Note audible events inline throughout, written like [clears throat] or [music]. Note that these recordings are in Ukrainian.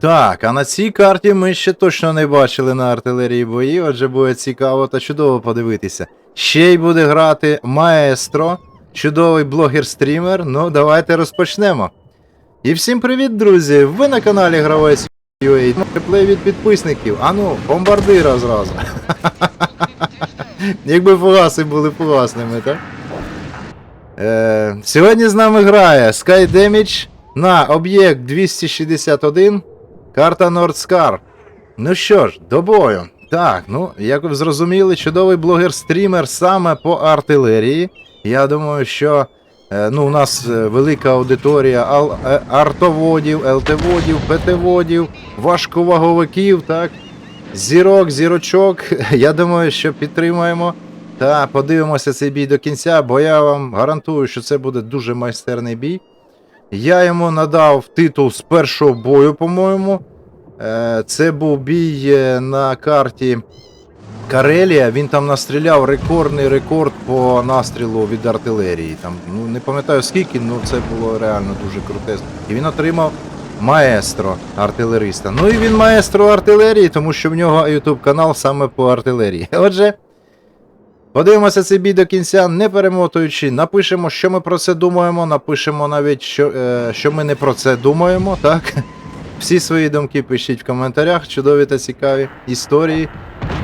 Так, а на цій карті ми ще точно не бачили на артилерії бої, отже буде цікаво та чудово подивитися. Ще й буде грати Маестро, чудовий блогер-стрімер. Ну, давайте розпочнемо. І всім привіт, друзі! Ви на каналі Гравець UA. Реплей від підписників. Ану, бомбардира зразу. [laughs] Якби фугаси були фугасними, так? Е, сьогодні з нами грає Sky Damage на об'єкт 261, карта Nordskar. Ну що ж, до бою. Так, ну, як ви зрозуміли, чудовий блогер-стрімер саме по артилерії. Я думаю, що е, ну, у нас е, велика аудиторія е, артоводів, ЛТ-водів, ПТ-водів, важковаговиків, так? Зірок, зірочок. [laughs] Я думаю, що підтримаємо та подивимося цей бій до кінця, бо я вам гарантую, що це буде дуже майстерний бій. Я йому надав титул з першого бою, по-моєму. Е, Це був бій е, на карті Карелія. Він там настріляв рекордний рекорд по настрілу від артилерії. Там, ну, не пам'ятаю скільки, ну це було реально дуже крутезно. І він отримав маестро артилериста. Ну і він маестро артилерії, тому що в нього YouTube канал саме по артилерії. [laughs] Отже. Подивимося цей бій до кінця, не перемотуючи. Напишемо, що ми про це думаємо. Напишемо навіть, що, е, що ми не про це думаємо, так? Всі свої думки пишіть в коментарях, чудові та цікаві історії.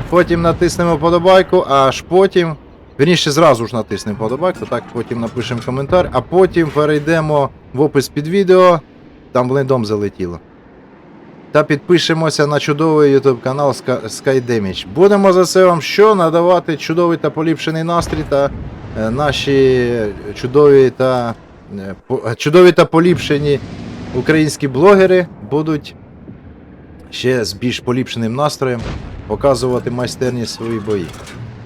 Потім натиснемо подобайку, аж потім. Вірніше, зразу ж натиснемо подобайку, так, потім напишемо коментар, а потім перейдемо в опис під відео. Там блиндом залетіло. Та підпишемося на чудовий YouTube канал Sky Sky Damage. Будемо за це вам що надавати чудовий та поліпшений настрій та е, наші чудові та е, е, чудові та поліпшені українські блогери будуть ще з більш поліпшеним настроєм показувати майстерні свої бої.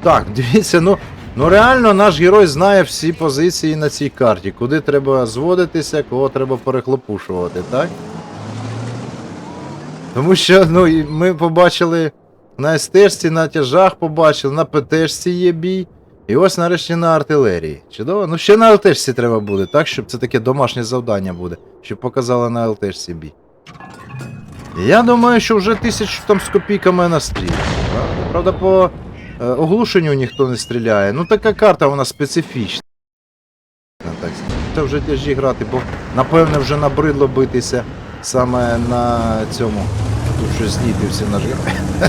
Так, дивіться, ну, ну реально наш герой знає всі позиції на цій карті, куди треба зводитися, кого треба перехлопушувати, так? Тому що ну, ми побачили на СТшці, на тяжах побачили, на ПТшці є бій. І ось нарешті на артилерії. Чудово? Ну ще на ЛТшці треба буде, так? Щоб це таке домашнє завдання буде, щоб показали на ЛТшці бій. Я думаю, що вже тисячу там з копійками настріляно. Правда? Правда, по е, оглушенню ніхто не стріляє. Ну така карта вона специфічна. Це вже тяжі грати, бо напевне вже набридло битися саме на цьому. Тут щось знітився наш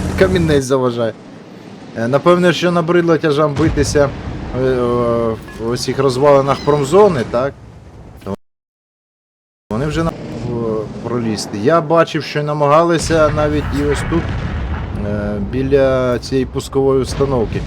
[laughs] камінець заважає. Е, Напевне, що набридло тяжам битися е, в оцих розвалинах промзони, так? Вони вже пролізти. Я бачив, що намагалися навіть і ось тут, е, біля цієї пускової установки.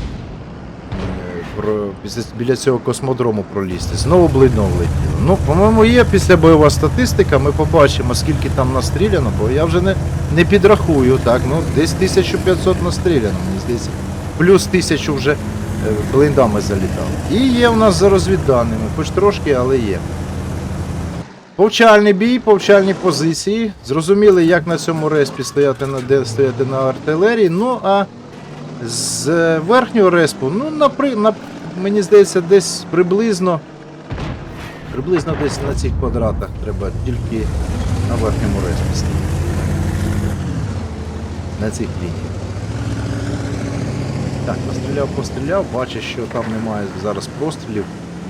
Біля цього космодрому пролізти. Знову блидно влетіло. Ну, по-моєму, є післябойова статистика, ми побачимо, скільки там настріляно, бо я вже не, не підрахую, так, ну, десь 1500 настріляно, мені здається. Плюс 1000 вже е, блиндами залітало. І є у нас за розвідданими, хоч трошки, але є. Повчальний бій, повчальні позиції. Зрозуміли, як на цьому респі стояти на, де стояти на артилерії. Ну а з е, верхнього респу, ну, напри, на, мені здається, десь приблизно. Приблизно десь на цих квадратах треба тільки на верхньому респі. На цих лініях. Так, постріляв, постріляв, бачиш, що там немає зараз пострілів.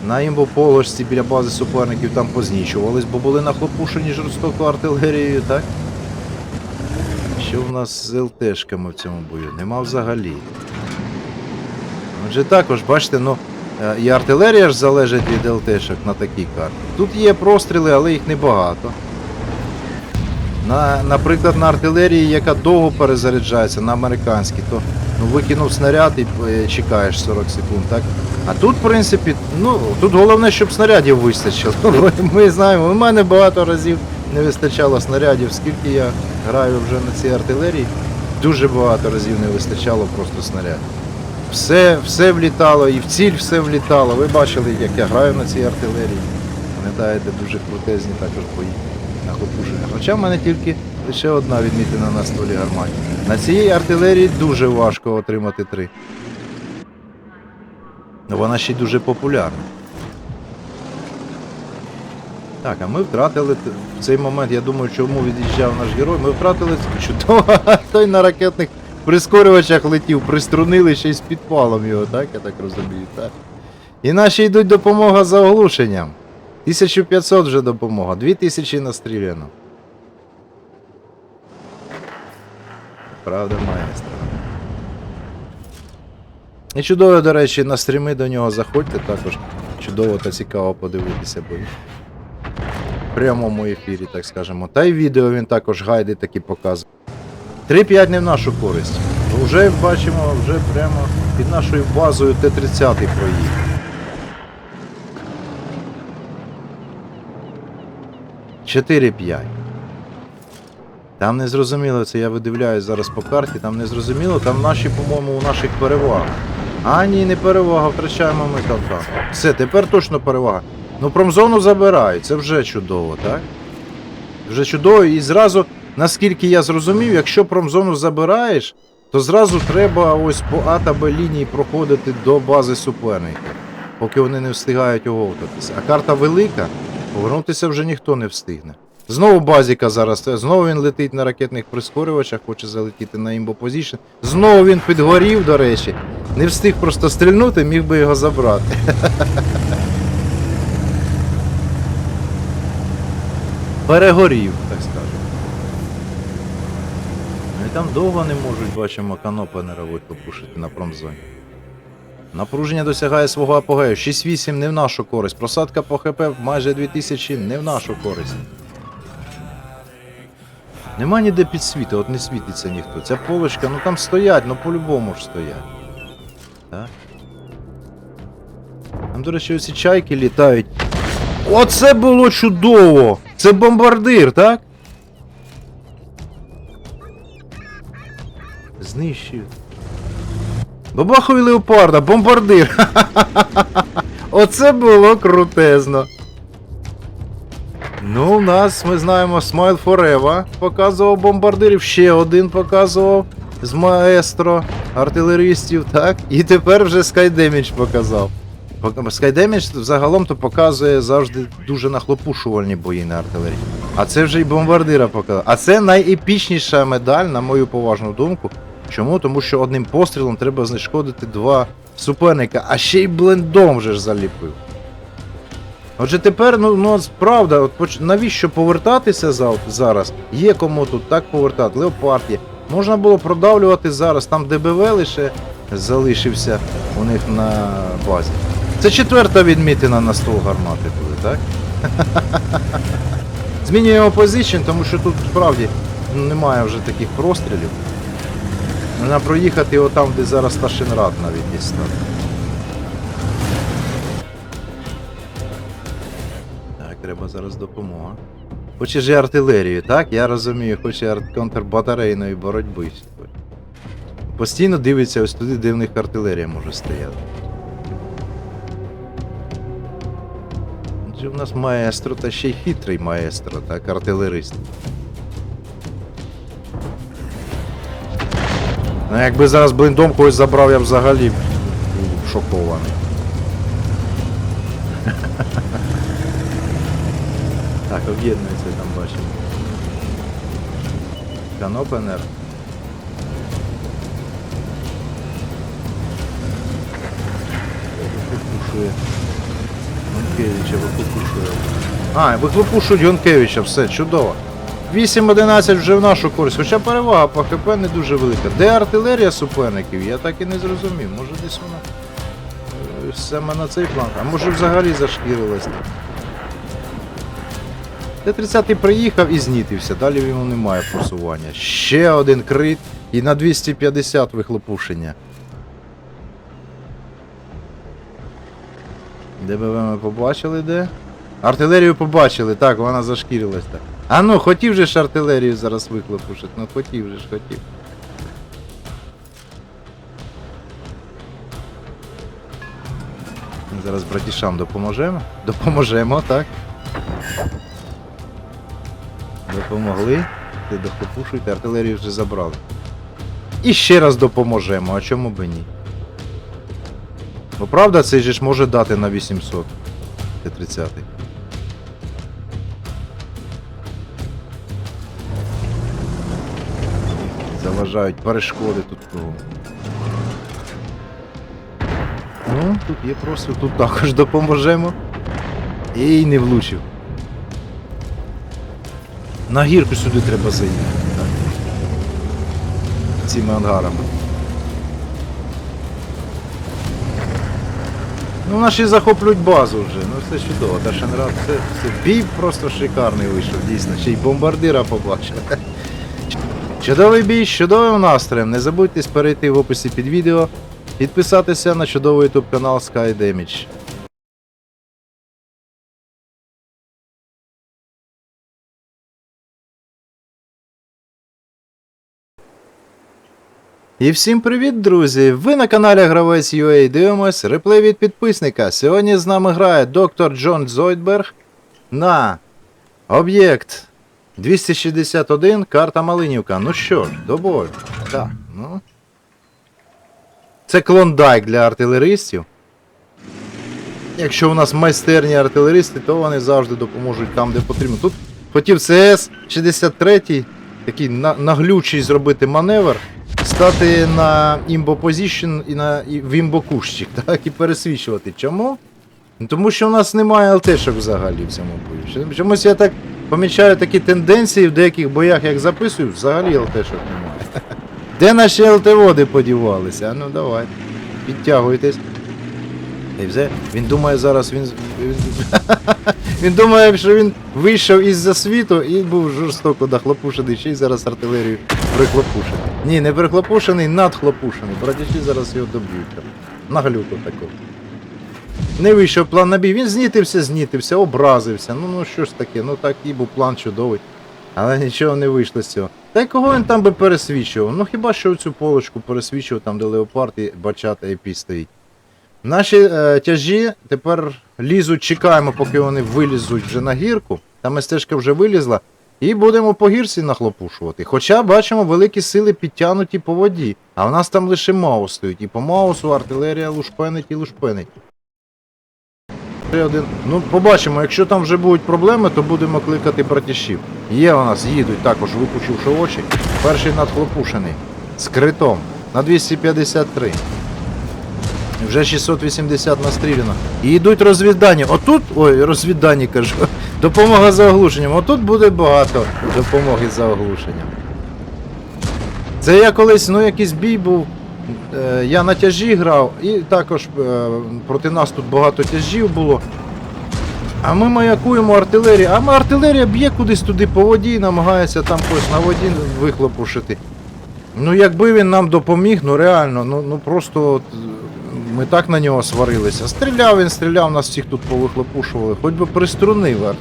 На імбоположці біля бази суперників там познічувались, бо були нахлопушені жорстоко артилерією, так? Що в нас з ЛТшками в цьому бою? Нема взагалі. Отже, також, бачите, ну, е, і артилерія ж залежить від ЛТшок на такій карті. Тут є простріли, але їх небагато. На, наприклад, на артилерії, яка довго перезаряджається, на американській, то ну, викинув снаряд і е, чекаєш 40 секунд, так? А тут, в принципі, ну, тут головне, щоб снарядів вистачило. Ми, [laughs] ми знаємо, у мене багато разів не вистачало снарядів, скільки я граю вже на цій артилерії, дуже багато разів не вистачало просто снарядів. Все, все влітало, і в ціль все влітало. Ви бачили, як я граю на цій артилерії. Пам'ятаєте, дуже крутезні також бої на хлопушення. Хоча в мене тільки лише одна відмітина на стволі гарматі. На цій артилерії дуже важко отримати три. Ну, Вона ще й дуже популярна. Так, а ми втратили в цей момент, я думаю, чому від'їжджав наш герой. Ми втратили чудово. [laughs] Той на ракетних прискорювачах летів, приструнили ще й з підпалом його, так? Я так розумію, так. І наші йдуть допомога за оглушенням. 1500 вже допомога, 2000 настріляно. Правда, маестро. І чудово, до речі, на стріми до нього заходьте також. Чудово та цікаво подивитися бої. Прямому ефірі, так скажемо. Та й відео він також гайди такі показує. 3-5 не в нашу користь. Вже бачимо, вже прямо під нашою базою Т-30 проїхав. 4-5. Там не зрозуміло, це я видивляюсь зараз по карті, там не зрозуміло, там наші, по-моєму, у наших переваг. А ні, не перевага, втрачаємо ми там. Все, тепер точно перевага. Ну промзону забирають, це вже чудово, так? Вже чудово, і зразу, наскільки я зрозумів, якщо промзону забираєш, то зразу треба ось по А та Б лінії проходити до бази суперника, поки вони не встигають оговтатися. А карта велика, повернутися вже ніхто не встигне. Знову базіка зараз, знову він летить на ракетних прискорювачах, хоче залетіти на імбо позішн. Знову він підгорів, до речі. Не встиг просто стрільнути, міг би його забрати. [laughs] Перегорів, так скажемо. І там довго не можуть, бачимо, канопенера випушити на промзоні. Напруження досягає свого апогею. 6-8 не в нашу користь. Просадка по ХП майже 2000 не в нашу користь. Нема ніде підсвіти, от не світиться ніхто. Ця полочка, ну там стоять, ну по-любому ж стоять. Так? Там, до речі, оці чайки літають. Оце було чудово! Це бомбардир, так? Знищив. Бабахові леопарда, бомбардир! [laughs] Оце було крутезно. Ну, у нас ми знаємо Smile Forever показував бомбардирів, ще один показував з маестро артилеристів, так? І тепер вже Skydamage показав. Пок- Skydamage загалом то показує завжди дуже нахлопушувальні бої на артилерії. А це вже й бомбардира показав. А це найепічніша медаль, на мою поважну думку. Чому? Тому що одним пострілом треба знешкодити два суперника, а ще й блендом вже ж заліпив. Отже, тепер, ну, ну правда, от навіщо повертатися за, зараз? Є кому тут так повертати, леопард є. Можна було продавлювати зараз, там ДБВ лише залишився у них на базі. Це четверта відмітина на ствол гармати буде, так? Змінюємо позицію, тому що тут справді немає вже таких прострілів. Можна проїхати отам, де зараз Сташинрад навіть став. Так, треба зараз допомога. Хоче ж і артилерію, так? Я розумію, хоче контрбатарейної боротьби. Постійно дивиться ось туди, де в них артилерія може стояти. Отже, в нас маестро, та ще й хитрий маестро, так, артилерист. Ну, якби зараз блиндом когось забрав, я б взагалі був шокований. [laughs] Так, об'єднується там бачимо. Канопенер. Вихлопушує. Гонкевича вихлопушує. А, вихлопушують Гонкевича, все, чудово. 8-11 вже в нашу користь, хоча перевага по ХП не дуже велика. Де артилерія суперників, я так і не зрозумів. Може десь вона е, саме на цей план, а може взагалі зашкірилась там. Т-30 приїхав і знітився, далі в йому немає просування. Ще один крит і на 250 вихлопушення. ДБВ ми побачили де? Артилерію побачили, так, вона зашкірилась так. А ну, хотів же ж артилерію зараз вихлопушити, ну хотів же ж, хотів. Зараз братішам допоможемо. Допоможемо, так. Допомогли. Ти дохлопушуйте, артилерію вже забрали. І ще раз допоможемо, а чому би ні? Ну правда, цей же ж може дати на 800. Т-30. Заважають перешкоди тут кого. Ну, тут є просто, тут також допоможемо. І не влучив. На гірку сюди треба зайти. Цими ангарами. Ну, наші захоплюють базу вже, ну це чудово. Та це, це бій просто шикарний вийшов, дійсно. Ще й бомбардира побачили. Чудовий бій з чудовим настроєм. Не забудьте перейти в описі під відео, підписатися на чудовий YouTube канал Sky Damage. І всім привіт, друзі! Ви на каналі Гравець UA дивимось реплей від підписника. Сьогодні з нами грає доктор Джон Зойдберг на об'єкт 261, карта Малинівка. Ну що ж, до бою. Так, ну. Це клондайк для артилеристів. Якщо у нас майстерні артилеристи, то вони завжди допоможуть там, де потрібно. Тут хотів cs 63 такий на- наглючий зробити маневр, стати на імбо позішн і на і в імбо кущик, [laughs] так, і пересвічувати. Чому? Ну, Тому що у нас немає ЛТшок взагалі в цьому бою. Чомусь я так помічаю такі тенденції в деяких боях, як записую, взагалі ЛТшок немає. [laughs] Де наші ЛТ-води подівалися? А ну давай. Підтягуйтесь. І все. Він думає зараз, він. [laughs] Він, думає, що він вийшов із-за світу і був жорстоко дохлопушений, ще й зараз артилерію прихлопушений. Ні, не прихлопушений, надхлопушений. Братячі зараз його доб'ють. там. На глюку таку. Не вийшов план на бій. Він знітився, знітився, образився. Ну ну що ж таке, ну так і був план чудовий. Але нічого не вийшло з цього. Та й кого він там би пересвічував? Ну хіба що цю полочку пересвічував там, де леопард і бачата і стоїть. Наші е, тяжі тепер лізуть, чекаємо, поки вони вилізуть вже на гірку. Там стежка вже вилізла. І будемо по гірці нахлопушувати. Хоча бачимо, великі сили підтягнуті по воді. А в нас там лише маус стоїть. І по маусу артилерія лушпенить і лушпенить. Ну, побачимо, якщо там вже будуть проблеми, то будемо кликати братішів. Є у нас, їдуть також, випучивши очі. Перший надхлопушений. З критом. На 253. Вже 680 настріляно. І йдуть розвіддані. Отут, ой, розвіддані кажу. Допомога за оглушенням. Отут буде багато допомоги за оглушенням. Це я колись, ну, якийсь бій був. Е, я на тяжі грав, і також е, проти нас тут багато тяжів було. А ми маякуємо артилерію, а артилерія б'є кудись туди по воді і намагається там когось на воді вихлопушити. Ну, якби він нам допоміг, ну реально, ну, ну просто от, ми так на нього сварилися. Стріляв він, стріляв, нас всіх тут повихлопушували. Хоч би приструнив ар-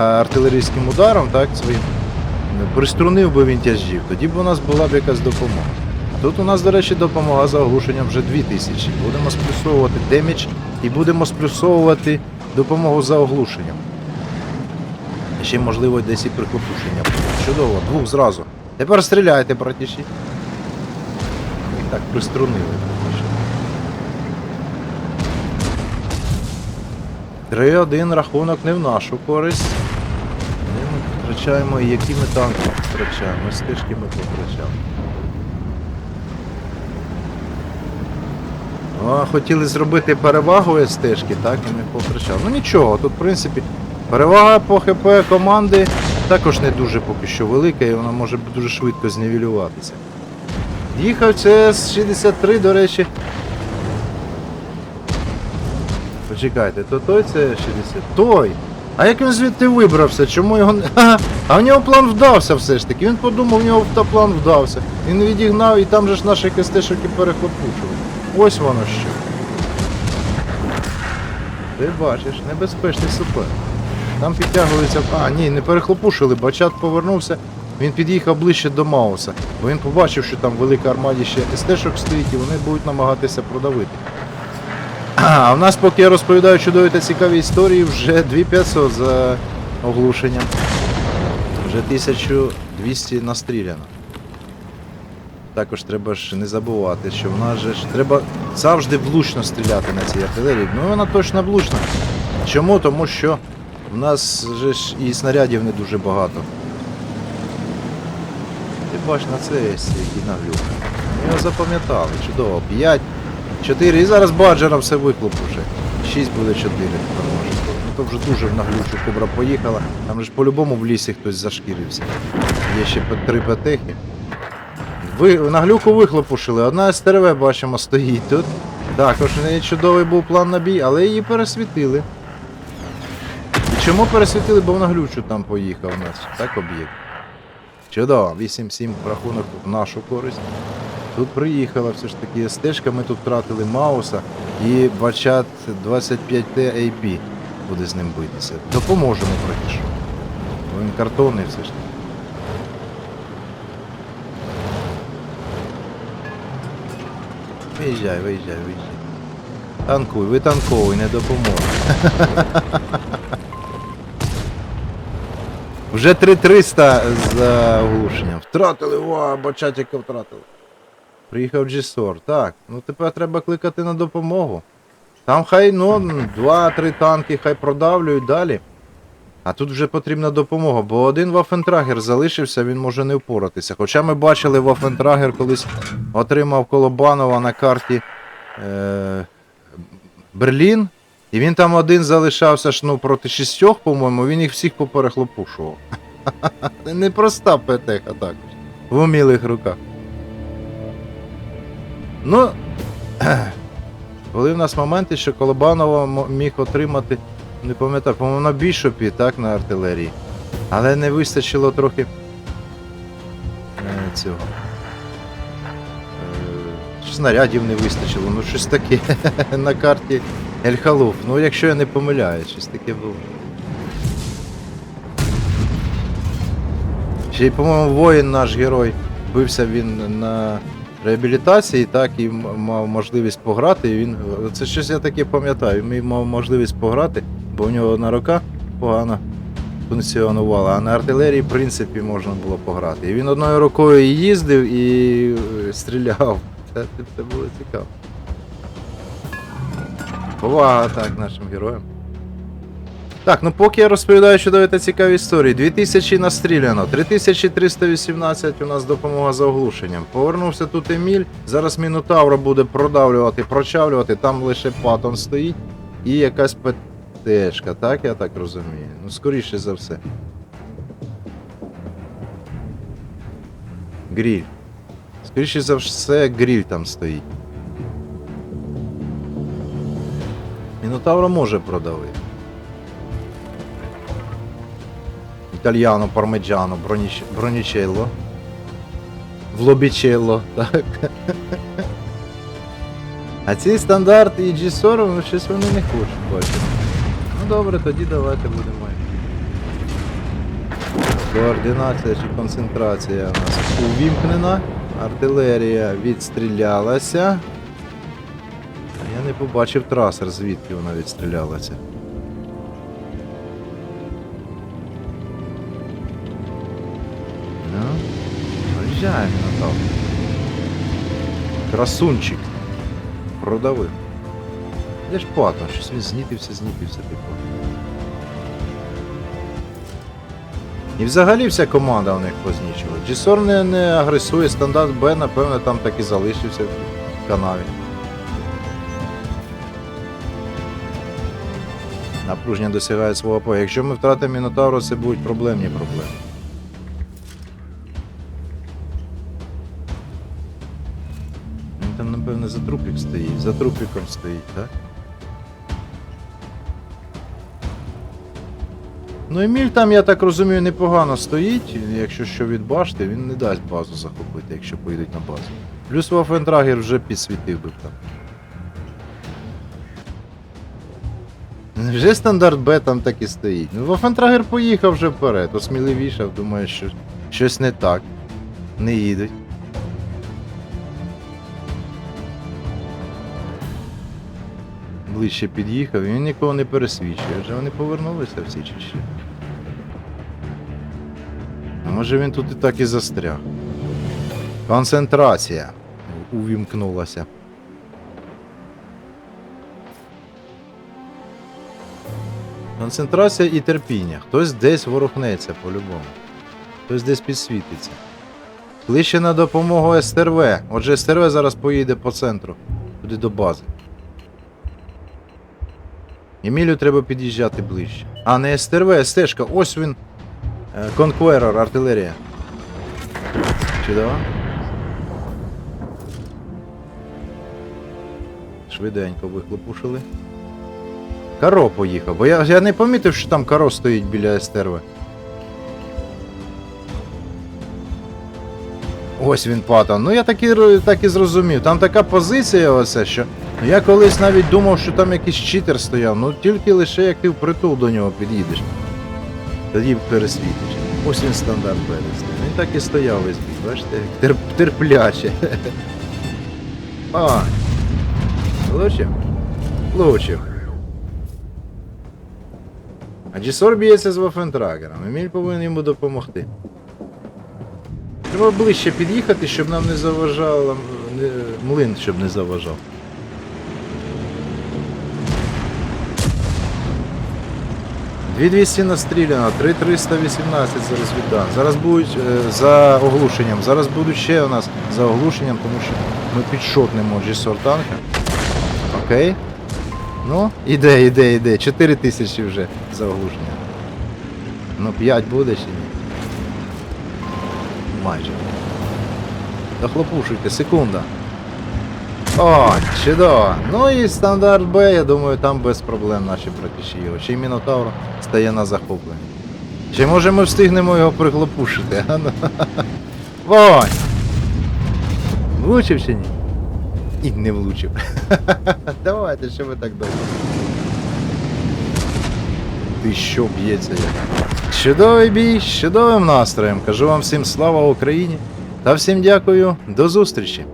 артилерійським ударом, так, своїм. Приструнив би він тяжів, тоді б у нас була б якась допомога. Тут у нас, до речі, допомога за оглушенням вже 2000. Будемо сплюсовувати демідж і будемо сплюсовувати допомогу за оглушенням. Ще можливо десь і прихлопушення. Чудово, двох зразу. Тепер стріляйте, братіші. Так приструнили. Три один рахунок не в нашу користь. Де ми втрачаємо і які ми танки втрачаємо, стежки ми потрачаємо. А, хотіли зробити перевагу стежки, так, і ми повтрачали. Ну нічого, тут в принципі перевага по ХП команди також не дуже поки що велика, і вона може дуже швидко знівелюватися. Їхав це 63, до речі. Почекайте, то той це 60. Той! А як він звідти вибрався? Чому його не. [laughs] А в нього план вдався все ж таки. Він подумав, в нього та план вдався. Він відігнав і там же ж наші КСТ-шки перехлопушували. Ось воно що. Ти бачиш, небезпечний супер. Там підтягується. А, ні, не перехлопушили, бачат повернувся. Він під'їхав ближче до Мауса, бо він побачив, що там велика армаді ще СТ-шок стоїть, і вони будуть намагатися продавити. А в нас, поки я розповідаю чудові та цікаві історії, вже 2500 за оглушенням. Вже 1200 настріляно. Також треба ж не забувати, що в нас же ж треба завжди влучно стріляти на цій артилерії. Ну вона точно влучна. Чому? Тому що в нас же ж і снарядів не дуже багато. Ти бач на це ось який наглюк. Його запам'ятали, чудово. 5, 4 і зараз баджера все виклопу вже. 6 буде 4. Ну то вже дуже в наглючу кобра поїхала. Там же ж по-любому в лісі хтось зашкірився. Є ще три петехи. Ви наглюку вихлопушили. Одна СТРВ, бачимо, стоїть тут. Також в неї чудовий був план на бій, але її пересвітили. І чому пересвітили? Бо в наглючу там поїхав у нас. Так об'єкт. Чудово, 8-7 рахунок в нашу користь. Тут приїхала все ж таки стежка, ми тут втратили Мауса і Бачат 25T AB буде з ним битися. Допоможемо трохи що. Він картонний все ж таки. Виїжджай, виїжджай, виїжджай. Танкуй, ви танковий, не допоможе. [laughs] Вже 3300 з оглушенням. Втратили, о, бачатіка втратили. Приїхав G-Sor. Так, ну тепер треба кликати на допомогу. Там хай, ну, 2-3 танки хай продавлюють далі. А тут вже потрібна допомога, бо один Вафентрагер залишився, він може не впоратися. Хоча ми бачили, Вафентрагер колись отримав Колобанова на карті е- Берлін. І він там один залишався ж, ну, проти шістьох, по-моєму, він їх всіх поперехлопушував. [laughs] Непроста петеха також. В умілих руках. Ну, [clears throat] були в нас моменти, що Колобанова міг отримати, не пам'ятаю, по-моєму, на бішопі, так, на артилерії. Але не вистачило трохи е, цього. Е, снарядів не вистачило, ну щось таке [laughs] на карті Ель-Халуф. Ну, якщо я не помиляюсь, щось таке було. Ще й, по-моєму, воїн наш герой бився він на реабілітації, так, і мав можливість пограти. І він. Це щось я таке пам'ятаю. Він мав можливість пограти, бо в нього одна рука погано функціонувала, а на артилерії, в принципі, можна було пограти. І він одною рукою їздив і е, стріляв. Це, це було цікаво. Повага так нашим героям. Так, ну поки я розповідаю чудові та цікаві історії. 2000 настріляно, 3318 у нас допомога за оглушенням. Повернувся тут Еміль. Зараз Мінотавра буде продавлювати, прочавлювати. Там лише патон стоїть і якась ПТшка, так я так розумію. Ну, скоріше за все. Гріль. Скоріше за все, гріль там стоїть. Мінотавра може продавити. Італьяно, пармеджано, броніч... бронічелло. Влобічелло, так. А ці стандарти і G40, ну щось вони не хочуть бачити. Ну добре, тоді давайте будемо. Координація чи концентрація у нас увімкнена. Артилерія відстрілялася. Я не побачив трасер, звідки вона відстрілялася. Красунчик. Продавив. Де ж патон? Щось він знітився, знітився, типу. І взагалі вся команда у них познічила. Джісор не, не агресує, стандарт Б, напевно, там так і залишився в канаві. Напруження досягає свого апогею. Якщо ми втратимо Мінотавра, це будуть проблемні проблеми. Напевно, за трупик стоїть. За трупиком стоїть, так? Ну, Еміль там, я так розумію, непогано стоїть. Якщо що від башти, він не дасть базу захопити, якщо поїдуть на базу. Плюс Вафентрагер вже підсвітив би там. Вже стандарт Б там так і стоїть. Ну, Вафентрагер поїхав вже вперед, осміливішав, думаю, що щось не так. Не їдуть. Ближче під'їхав, і він нікого не пересвічує. Вже вони повернулися всі чи? А може він тут і так і застряг. Концентрація увімкнулася. Концентрація і терпіння. Хтось десь ворухнеться по-любому. Хтось десь підсвітиться. Кличе на допомогу СТРВ. Отже, СТРВ зараз поїде по центру. Туди до бази. Емілю треба під'їжджати ближче. А, не СТРВ, СТшка. Ось він. Конкуерор, артилерія. Чудово. Швиденько вихлопушили. Каро поїхав, бо я, я не помітив, що там каро стоїть біля СТРВ. Ось він патон. Ну я так і, так і зрозумів. Там така позиція оце, що. Я колись навіть думав, що там якийсь читер стояв. Ну тільки лише як ти впритул до нього під'їдеш. Тоді пересвітиш. Ось він стандарт Бедес. Він так і стояв весь бій, бачите? Терп, терпляче. [laughs] А. Влучив? Влучив. А Джісор б'ється з Вафентрагером. Еміль повинен йому допомогти. Треба ближче під'їхати, щоб нам не не, млин, щоб не заважав. Дві 200 настріляно, 3318 зараз віддам. Зараз будуть е, за оглушенням. Зараз будуть ще у нас за оглушенням, тому що ми підшотнемо G-Sor танка. Окей. Ну, іде, іде, іде. 4 тисячі вже за оглушення. Ну 5 буде чи ні? Майже. Дохлопушуйте, секунда. О, чудово. Ну і стандарт Б, я думаю, там без проблем наші братіші його. Ще й Мінотавр стає на захоплення. Чи може ми встигнемо його прихлопушити? А. [laughs] Вогонь! Влучив чи ні? І не влучив. [laughs] Давайте, що ви так довго. Ти що б'ється як? Чудовий бій, з чудовим настроєм. Кажу вам всім слава Україні та всім дякую. До зустрічі!